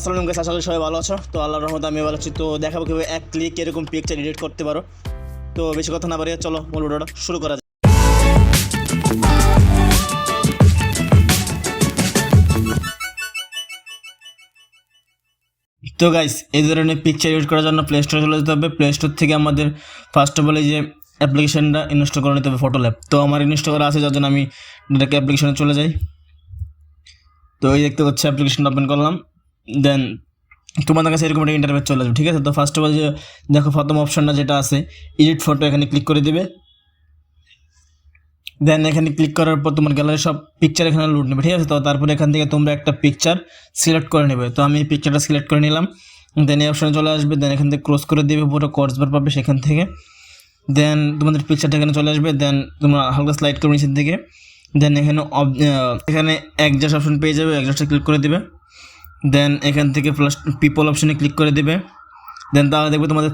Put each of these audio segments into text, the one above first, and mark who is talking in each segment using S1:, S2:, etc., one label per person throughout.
S1: আসসালামু আলাইকুম করি সবাই ভালো আছো। তো আল্লাহর রহমতে আমি ভালো আছি। তো দেখাবো কীভাবে এক ক্লিক এরকম পিকচার এডিট করতে পারো। তো বেশি কথা না বাড়িয়ে চলো, মূল ভিডিওটা শুরু করা যাক। তো গাইস এই ধরনের পিকচার এডিট করার জন্য প্লে স্টোরে চলে যেতে হবে। প্লে স্টোর থেকে আমাদের ফার্স্ট অফ অল এই যে অ্যাপ্লিকেশনটা ইনস্টল করে নিতে হবে ফটো ল্যাব তো আমার ইনস্টল করা আছে, যার জন্য আমি ডাইরেক্ট অ্যাপ্লিকেশনে চলে যাই। তো এই দেখতে পাচ্ছি অ্যাপ্লিকেশন ওপেন করলাম। দেন তোমাদের কাছে এরকম একটা ইন্টারভেট চলে আসবে, ঠিক আছে? তো ফার্স্ট অফ অল যে, দেখো প্রথম অপশনটা যেটা আছে এডিট ফটো এখানে ক্লিক করে দিবে। দেন এখানে ক্লিক করার পর তোমার গ্যালারি সব পিকচার এখানে লুট নেবে, ঠিক আছে? তো তারপরে এখান থেকে তোমরা একটা পিকচার সিলেক্ট করে নেবে। তো আমি পিকচারটা সিলেক্ট করে নিলাম। দেন এই অপশনে চলে আসবে দেন এখান থেকে ক্রস করে দেবে, পুরো কর্স বার পাবে সেখান থেকে। দেন তোমাদের পিকচারটা এখানে চলে আসবে দেন তোমরা হালকা স্লাইড করবে নিচের দিকে। দেন এখানে এখানে একজাস্ট অপশন পেয়ে যাবে একজাস্টে ক্লিক করে দিবে। দেন এখান থেকে প্লাস পিপল অপশনে ক্লিক করে দেবে। দেন তাহলে দেখবে তোমাদের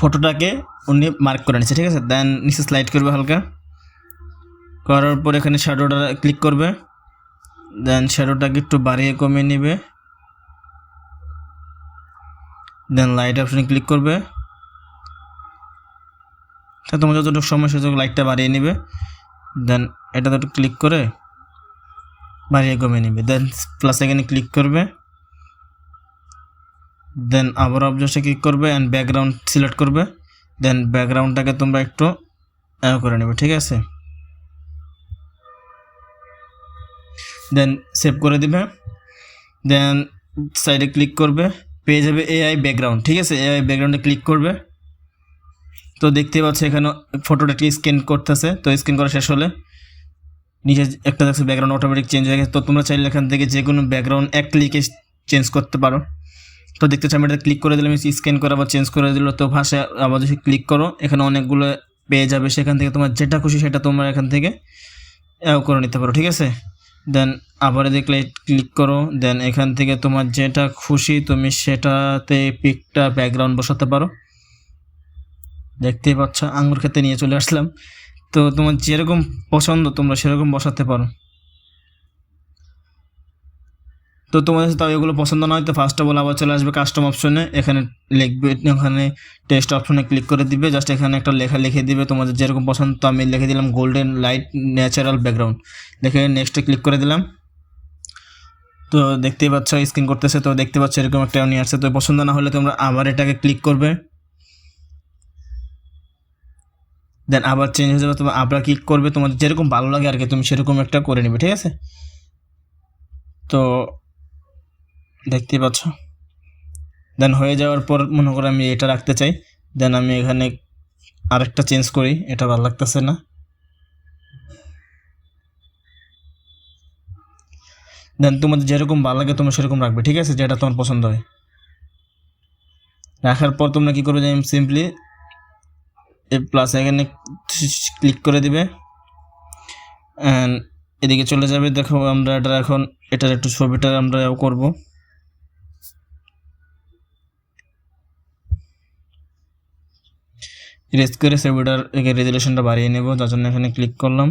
S1: ফটোটাকে উনি মার্ক করে নিচ্ছে ঠিক আছে? দেন নিচে স্লাইড করবে হালকা। করার পর এখানে শ্যাডোটা ক্লিক করবে। দেন শ্যাডোটাকে একটু বাড়িয়ে কমিয়ে নেবে। দেন লাইট অপশনে ক্লিক করবে। তা তোমার যতটুকু সময় সুযোগ লাইটটা বাড়িয়ে নেবে। দেন এটাতে একটু ক্লিক করে বাড়িয়ে কমিয়ে নেবে। দেন প্লাস এখানে ক্লিক করবে। দেন আবার অবজেক্টে ক্লিক করবে অ্যান্ড ব্যাকগ্রাউন্ড সিলেক্ট করবে। দেন ব্যাকগ্রাউন্ডটাকে তোমরা একটু করে নেবে, ঠিক আছে? দেন সেভ করে দিবে। দেন সাইডে ক্লিক করবে, পেয়ে যাবে এআই ব্যাকগ্রাউন্ড ঠিক আছে? এআই ব্যাকগ্রাউন্ডে ক্লিক করবে। তো দেখতে পাচ্ছ এখানে ফটোটা স্ক্যান করতেছে। তো স্ক্যান করা শেষ হলে নিচে একটা দেখছ ব্যাকগ্রাউন্ড অটোমেটিক চেঞ্জ হয়ে গেছে। তো তোমরা চাইলে এখান থেকে যে কোনো ব্যাকগ্রাউন্ড এক ক্লিকে চেঞ্জ করতে পারো। তো দেখতে আমি এটা ক্লিক করে দিলাম স্ক্যান করে আবার চেঞ্জ করে দিল। তো ভাষা আবার যদি ক্লিক করো, এখানে অনেকগুলো পেয়ে যাবে, সেখান থেকে তোমার যেটা খুশি সেটা তোমরা এখান থেকে করে নিতে পারো, ঠিক আছে? দেন আবার দেখলে ক্লিক করো দেন এখান থেকে তোমার যেটা খুশি তুমি সেটাতে পিকটা ব্যাকগ্রাউন্ড বসাতে পারো। দেখতেই পাচ্ছ আঙুর খেতে নিয়ে চলে আসলাম। তো তোমার যেরকম পছন্দ তোমরা সেরকম বসাতে পারো। তো তোমাদের তাও এগুলো পছন্দ নয়, তো ফার্স্ট অফ অল আবার চলে আসবে কাস্টম অপশনে এখানে লিখবে ওখানে টেস্ট অপশনে ক্লিক করে দিবে। জাস্ট এখানে একটা লেখা লিখে দিবে। তোমাদের যেরকম পছন্দ, তো আমি লিখে দিলাম গোল্ডেন লাইট ন্যাচারাল ব্যাকগ্রাউন্ড লিখে নেক্সটে ক্লিক করে দিলাম। তো দেখতেই পাচ্ছ স্ক্রিন করতেছে, তো দেখতে পাচ্ছ এরকম একটা নিয়ে আসছে। তো পছন্দ না হলে তোমরা আবার এটাকে ক্লিক করবে। দেন আবার চেঞ্জ হয়ে যাবে তোমার আবার ক্লিক করবে। তোমার যেরকম ভালো লাগে আর কি, তুমি সেরকম একটা করে নেবে, ঠিক আছে? তো দেখতেই পাচ্ছ। দেন হয়ে যাওয়ার পর মনে করে আমি এটা রাখতে চাই। দেন আমি এখানে আরেকটা চেঞ্জ করি, এটা ভালো লাগতেছে না। দেন তোমাদের যেরকম ভালো লাগে তোমরা সেরকম রাখবে, ঠিক আছে? যেটা তোমার পছন্দ হয়। রাখার পর তোমরা কী করবে যে সিম্পলি এ প্লাস এখানে ক্লিক করে দিবে। অ্যান্ড এদিকে চলে যাবে। দেখো আমরা এটা এখন, এটার একটু ছবিটা আমরা করব। রেস করে ছবিটার রেজুলেশনটা বাড়িয়ে নেব, যার জন্য এখানে ক্লিক করলাম।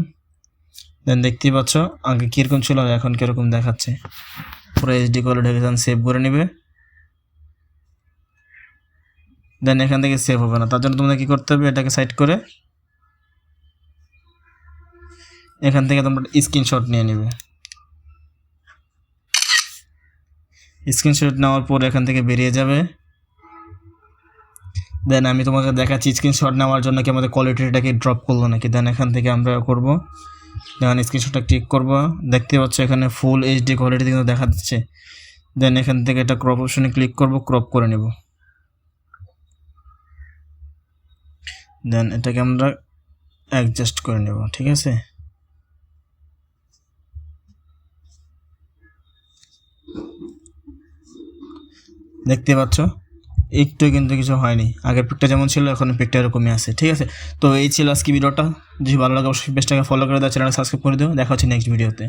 S1: দেন দেখতেই পাচ্ছ, আগে কীরকম ছিল এখন কীরকম দেখাচ্ছে। পুরো এইচডি কোয়ালিটি সেভ করে নেবে। দেন এখান থেকে সেভ হবে না। তার জন্য তোমাদের কী করতে হবে, এটাকে সাইড করে এখান থেকে তোমরা স্ক্রিনশট নিয়ে নেবে। স্ক্রিনশট নেওয়ার পর এখান থেকে বেরিয়ে যাবে। দেন আমি তোমাকে দেখাচ্ছি স্ক্রিনশট নেওয়ার জন্য কি আমাদের কোয়ালিটিটাকে ড্রপ করল নাকি? দেন এখান থেকে আমরা করব। দেন স্ক্রিনশটটা ক্লিক করব। দেখতে পাচ্ছ এখানে ফুল এইচডি কোয়ালিটি কিন্তু দেখা দিচ্ছে দেন এখান থেকে এটা ক্রপ অপশনে ক্লিক করব ক্রপ করে নেব। দেন এটাকে আমরা অ্যাডজাস্ট করে নেব, ঠিক আছে? দেখতে পাচ্ছ? একটু কিন্তু কিছু হয়নি। আগের পিকটা যেমন ছিল, এখন পিকটা এরকমই আছে, ঠিক আছে? তো এই ছিল আজকে ভিডিওটা। যদি ভালো লাগে, অবশ্যই বেস্টটাকে ফলো করে দেওয়া চ্যানেলটা সাবস্ক্রাইব করে দিও। দেখা হচ্ছে নেক্সট ভিডিওতে